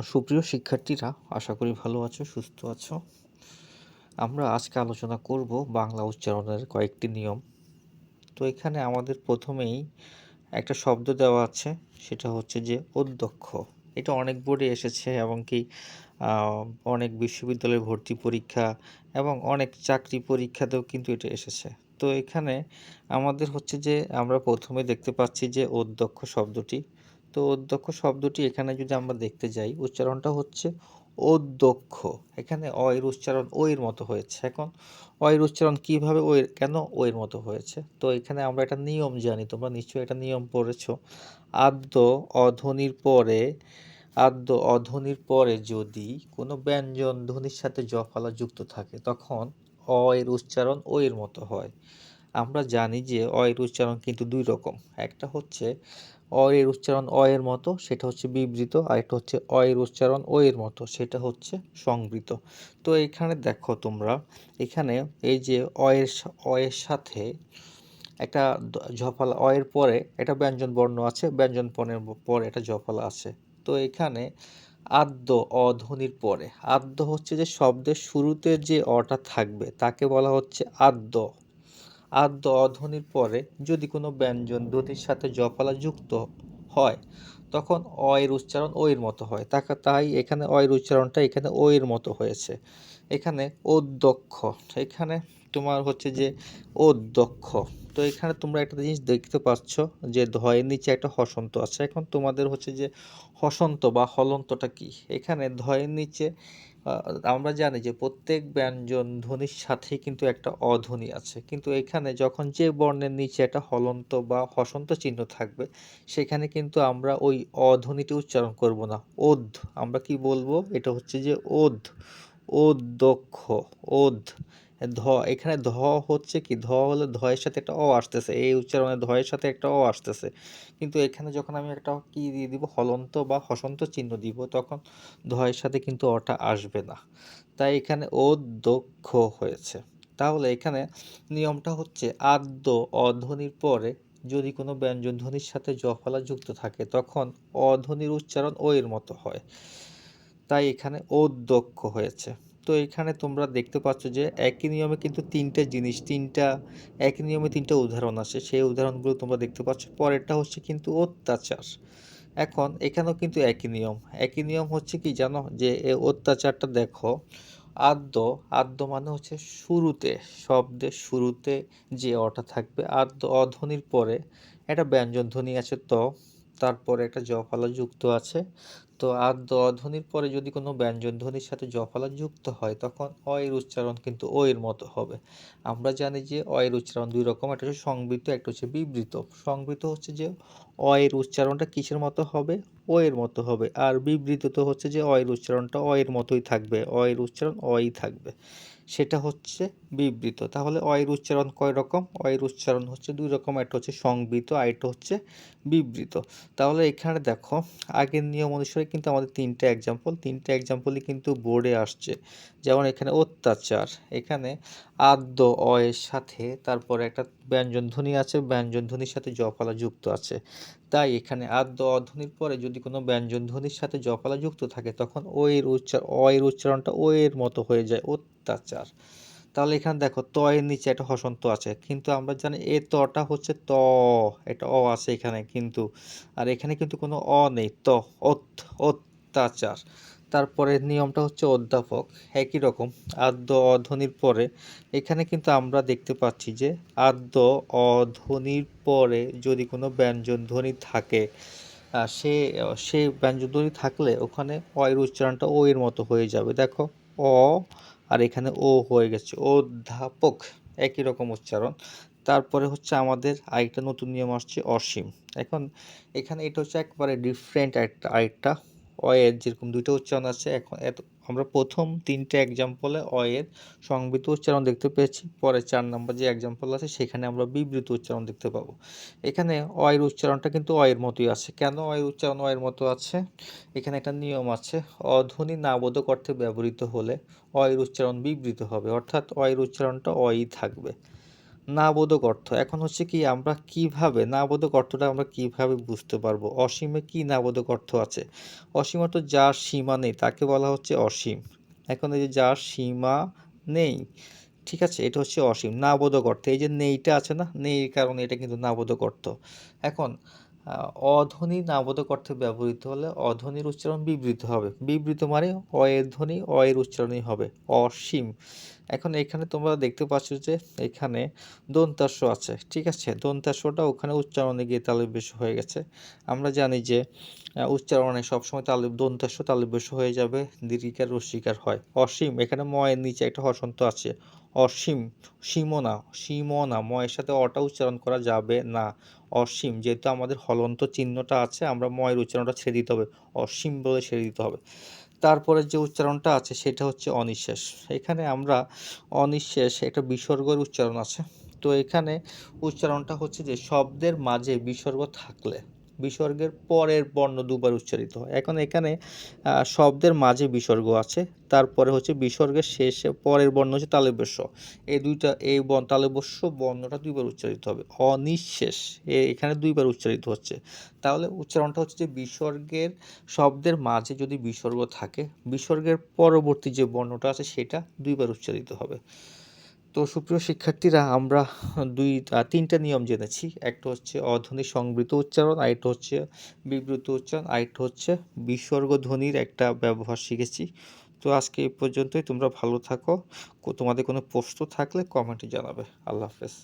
সুপ্রিয় শিক্ষার্থীরা, আশা করি ভালো আছো, সুস্থ আছো। আমরা আজকে আলোচনা করব বাংলা উচ্চারণের কয়েকটি নিয়ম। তো এখানে আমাদের প্রথমেই একটা শব্দ দেওয়া আছে, সেটা হচ্ছে যে অধ্যক্ষ। এটা অনেক বোর্ডে এসেছে এবং কি অনেক বিশ্ববিদ্যালয়ের ভর্তি পরীক্ষা এবং অনেক চাকরি পরীক্ষাতেও কিন্তু এটা এসেছে। তো এখানে আমাদের হচ্ছে যে আমরা প্রথমে দেখতে পাচ্ছি যে অধ্যক্ষ শব্দটি। তো অধ্যক্ষ শব্দটি এখানে যদি আমরা দেখতে যাই, উচ্চারণটা হচ্ছে অধ্যক্ষ। এখানে অ এর উচ্চারণ ও এর মতো হয়েছে। এখন অ এর উচ্চারণ কীভাবে ও এর, কেন ও এর মতো হয়েছে? তো এখানে আমরা একটা নিয়ম জানি, তোমরা নিশ্চয়ই একটা নিয়ম পড়েছ। আদ্য অধ্বনির পরে, আদ্য অধ্বনির পরে যদি কোনো ব্যঞ্জন ধ্বনির সাথে জফলা যুক্ত থাকে, তখন অ এর উচ্চারণ ও এর মতো হয়। আমরা জানি যে অ এর উচ্চারণ কিন্তু দুই রকম। একটা হচ্ছে অ এর উচ্চারণ অ এর মতো, সেটা হচ্ছে বিবৃত, আর একটা হচ্ছে অ এর উচ্চারণ ও এর মতো, সেটা হচ্ছে সংবৃত। তো এখানে দেখো তোমরা, এখানে এই যে অ এর অ এর সাথে একটা ঝফালা অ এর পরে একটা ব্যঞ্জন বর্ণ আছে, ব্যঞ্জন পণের পরে একটা ঝফালা আছে। তো এখানে আদ্য, অধ্বনির পরে, আদ্য হচ্ছে যে শব্দের শুরুতে যে অটা থাকবে, তাকে বলা হচ্ছে আদ্য। আদ্য অধ্বনির পরে যদি কোনো ব্যঞ্জন ধ্বনির সাথে জফলা যুক্ত হয়, তখন অ এর উচ্চারণ ও এর মতো হয়। তাকে, তাই এখানে অ এর উচ্চারণটা এখানে ও এর মতো হয়েছে। এখানে অধ্যক্ষ, এখানে তোমার হচ্ছে যে ও দক্ষ। তো এখানে তোমরা একটা জিনিস দেখতে পাচ্ছ যে ধয়ের নিচে একটা হসন্ত আছে। এখন তোমাদের হচ্ছে যে হসন্ত বা হলন্তটা কি? এখানে ধয়ের নিচে আমরা জানি যে প্রত্যেক ব্যঞ্জন ধ্বনির সাথেই কিন্তু একটা অধ্বনি আছে। কিন্তু এখানে যখন যে বর্ণের নিচে একটা হলন্ত বা হসন্ত চিহ্ন থাকবে, সেখানে কিন্তু আমরা ওই অধ্বনিটি উচ্চারণ করব না। ওধ, আমরা কি বলব? এটা হচ্ছে যে ওধ ওদক্ষ ওধ। ধ, এখানে ধ হচ্ছে কি? ধ হলে ধয়ের সাথে একটা অ আসতেছে। এই উচ্চারণে ধয়ের সাথে একটা অ আসতেছে। কিন্তু এখানে যখন আমি একটা কি দিয়ে দিব? হলন্ত বা হসন্ত চিহ্ন দিব, তখন ধয়ের সাথে কিন্তু অটা আসবে না। তাই এখানে ও দক্ষ হয়েছে। তাহলে এখানে নিয়মটা হচ্ছে আদ্য অধ্বনির পরে যদি কোনো ব্যঞ্জন ধ্বনির সাথে জফলা যুক্ত থাকে, তখন অধ্বনির উচ্চারণ ও এর মতো হয়। তাই এখানে অধ্যক্ষ হয়েছে। তো এখানে তোমরা দেখতে পাচ্ছ যে একই নিয়মে কিন্তু তিনটে জিনিস, তিনটা, একই নিয়মে তিনটা উদাহরণ আছে। সেই উদাহরণগুলো তোমরা দেখতে পাচ্ছ। পরেরটা হচ্ছে কিন্তু অত্যাচার। এখন এখানেও কিন্তু একই নিয়ম। একই নিয়ম হচ্ছে কি জানো? যে এ অত্যাচারটা দেখো, আদ্য আদ্য মানে হচ্ছে শুরুতে শব্দের শুরুতে যে অটা থাকবে, আদ্য, অধ্বনির পরে। একটা ব্যঞ্জন ধ্বনি আছে ত। তারপরে একটা জফলা যুক্ত আছে। তো আদ্য অধ্বনির পরে যদি কোনো ব্যঞ্জন ধ্বনির সাথে জফলা যুক্ত হয়, তখন অ এর উচ্চারণ কিন্তু ও এর মতো হবে। আমরা জানি যে অ এর উচ্চারণ দুই রকম, একটা হচ্ছে সংবৃত একটা হচ্ছে বিবৃত। সংবৃত হচ্ছে যে অ এর উচ্চারণটা কিসের মতো হবে? ও এর মতো হবে। আর বিবৃত তো হচ্ছে যে অ এর উচ্চারণটা অ এর মতোই থাকবে। অ এর উচ্চারণ অই থাকবে। সেটা হচ্ছে বিবৃত। তাহলে অয়ের উচ্চারণ কয় রকম? অয়ের উচ্চারণ হচ্ছে দুই রকম, একটা হচ্ছে সংবৃত, আর একটা হচ্ছে বিবৃত। তাহলে এখানে দেখো, আগের নিয়ম অনুসারে কিন্তু আমাদের তিনটে এক্সাম্পল তিনটে এক্সাম্পলই কিন্তু বোর্ডে আসছে। যেমন এখানে অত্যাচার, এখানে আদ্য, অয়ের সাথে তারপরে একটা ব্যঞ্জন ধ্বনি আছে, ব্যঞ্জন ধ্বনির সাথে জফলা যুক্ত আছে। তাই এখানে আদ্য অধ্বনির পরে যদি কোনো ব্যঞ্জন ধ্বনির সাথে জফলা যুক্ত থাকে, তখন ও এর উচ্চার অ এর উচ্চারণটা ও এর মতো হয়ে যায়, অত্যাচার। তাহলে এখানে দেখো ত এর নিচে একটা হসন্ত আছে। কিন্তু আমরা জানি এ তটা হচ্ছে ত, এটা অ আছে এখানে কিন্তু। আর এখানে কিন্তু কোনো অ নেই, ত অত অত্যাচার। তারপরে নিয়মটা হচ্ছে অধ্যাপক, একই রকম। আদ্য, অধ্বনির পরে। এখানে কিন্তু আমরা দেখতে পাচ্ছি যে আদ্য, অধ্বনির পরে যদি কোনো ব্যঞ্জন ধ্বনি থাকে সে সে ব্যঞ্জন ধ্বনি থাকলে ওখানে অয়ের উচ্চারণটা ও এর মতো হয়ে যাবে। দেখো, অ আর এখানে ও হয়ে গেছে। অধ্যাপক, একই রকম উচ্চারণ। তারপরে হচ্ছে আমাদের আরেকটা নতুন নিয়ম আসছে অসীম। এখন এখানে এটা হচ্ছে একবারে ডিফারেন্ট একটা আরেকটা। অয়ের যেরকম দুইটা উচ্চারণ আছে, এখন এত আমরা প্রথম তিনটে এক্সাম্পলে অয়ের সংবৃত উচ্চারণ দেখতে পেয়েছি। পরে চার নম্বর যে এক্সাম্পল আছে, সেখানে আমরা বিবৃত উচ্চারণ দেখতে পাবো। এখানে অয়ের উচ্চারণটা কিন্তু অয়ের মতোই আছে। কেন অয়ের উচ্চারণ অয়ের মতো আছে? এখানে একটা নিয়ম আছে, অধ্বনি নাবোধক অর্থে ব্যবহৃত হলে অয়ের উচ্চারণ বিবৃত হবে। অর্থাৎ অয়ের উচ্চারণটা অই থাকবে। নাবোধক অর্থ। এখন হচ্ছে কি, আমরা কীভাবে, নাবোধক অর্থটা আমরা কীভাবে বুঝতে পারব? অসীমে কি নাবোধক অর্থ আছে? অসীম অর্থ যার সীমা নেই, তাকে বলা হচ্ছে অসীম। এখন এই যে যার সীমা নেই, ঠিক আছে, এটা হচ্ছে অসীম। নাবোধক অর্থ, এই যে নেইটা আছে না, নেই কারণে এটা কিন্তু নাবোধক অর্থ। এখন অধ্বনি নাবোধক অর্থে ব্যবহৃত হলে অধ্বনির উচ্চারণ বিবৃত হবে। বিবৃত মানে অয়ের ধ্বনি, অয়ের উচ্চারণই হবে। অসীম। এখন এখানে তোমরা দেখতে পাচ্ছ যে এখানে দন্তাস্য আছে, ঠিক আছে? দন্তাস্যটা ওখানে উচ্চারণে গিয়ে তালব্যস্য হয়ে গেছে। আমরা জানি যে উচ্চারণে সবসময় তালে দন্তাস্য তালব্যস্য হয়ে যাবে, দীর্ঘিকার রস্বীকার হয়। অসীম। এখানে ময়ের নিচে একটা হসন্ত আছে। অসীম, সীমনা সীমনা ময়ের সাথে অটা উচ্চারণ করা যাবে না। অসীম, যেহেতু আমাদের হলন্ত চিহ্নটা আছে, আমরা ময়ের উচ্চারণটা ছেড়ে দিতে হবে। অসীম বলে ছেড়ে দিতে হবে। তারপরে যে উচ্চারণটা আছে, সেটা হচ্ছে অনিঃশ্বাস এখানে আমরা অনিঃশ্বাস একটা বিসর্গের উচ্চারণ আছে। তো এখানে উচ্চারণটা হচ্ছে যে, শব্দের মাঝে বিসর্গ থাকলে। বিসর্গের পরের বর্ণ দুবার উচ্চারিত হয়। এখন এখানে শব্দের মাঝে বিসর্গ আছে, তারপরে হচ্ছে বিসর্গের শেষে পরের বর্ণ হচ্ছে তালব্যস্য। এই দুইটা, এই তালব্যস্য বর্ণটা দুইবার উচ্চারিত হবে। অনিঃশেষ এখানে দুইবার উচ্চারিত হচ্ছে। তাহলে উচ্চারণটা হচ্ছে যে বিসর্গের শব্দের মাঝে যদি বিসর্গ থাকে, বিসর্গের পরবর্তী যে বর্ণটা আছে সেটা দুইবার উচ্চারিত হবে। তো সুপ্রিয় শিক্ষার্থীরা, আমরা দুই তিনটা নিয়ম জেনেছি। একটা হচ্ছে অধ্বনি সংবৃত উচ্চারণ, আরেকটা হচ্ছে বিবৃত উচ্চারণ, আরেকটা হচ্ছে বিসর্গ ধ্বনির একটা ব্যবহার শিখেছি। তো আজকে এই পর্যন্তই, তোমরা ভালো থাকো। তোমাদের কোনো প্রশ্ন থাকলে কমেন্টে জানাবে। আল্লাহ হাফেজ।